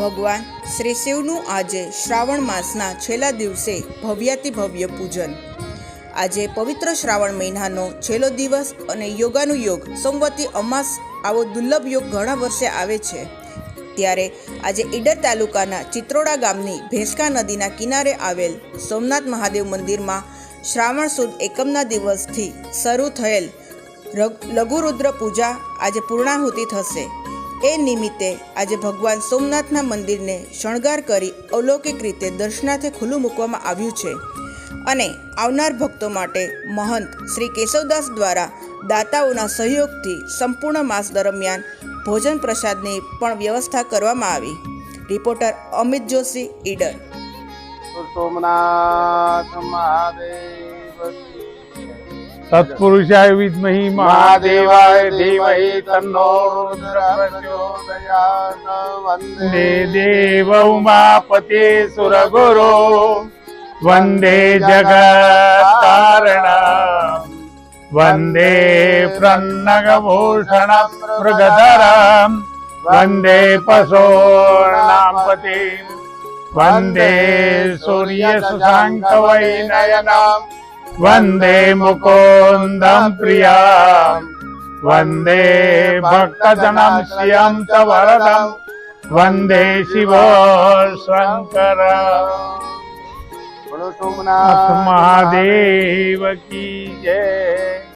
ભગવાન શ્રી શિવનું આજે શ્રાવણ માસના છેલ્લા દિવસે ભવ્યાતિ ભવ્ય પૂજન. આજે પવિત્ર શ્રાવણ મહિનાનો છેલ્લો દિવસ અને યોગાનું યોગ સોમવતી અમાસ આવો દુર્લભ યોગ ઘણા વર્ષે આવે છે. ત્યારે આજે ઈડર તાલુકાના ચિત્રોડા ગામની ભેંસકા નદીના કિનારે આવેલ સોમનાથ મહાદેવ મંદિરમાં શ્રાવણ સુદ એકમના દિવસથી શરૂ થયેલ લઘુરુદ્ર પૂજા આજે પૂર્ણાહુતિ થશે. એ નિમિત્તે આજે ભગવાન સોમનાથના મંદિરને શણગાર કરી અલૌકિક રીતે દર્શનાર્થે ખુલ્લું મૂકવામાં આવ્યું છે. અને આવનાર ભક્તો માટે મહંત શ્રી કેશવદાસ દ્વારા દાતાઓના સહયોગથી સંપૂર્ણ માસ દરમિયાન ભોજન પ્રસાદની પણ વ્યવસ્થા કરવામાં આવી. રિપોર્ટર અમિત જોશી, ઈડર. સોમનાથ મહાદેવ तत्पुरुषाय विद्महि महादेवाय धीमहि तन्नो वन्दे देव उमापते सुरगुरो। वन्दे जगत्कारण वन्दे प्रन्नगभूषण मृगधरम् वन्दे पशोर्णाम्पतिम् वन्दे सूर्यसुशाङ्कवैनयनाम् પશોર્ણાપતિ વંદે સૂર્ય સુશાંક વૈનયનમ વંદે મુકુંદમ પ્રિયમ વંદે ભક્તજનમ શ્રિયમ ચ વરદમ વંદે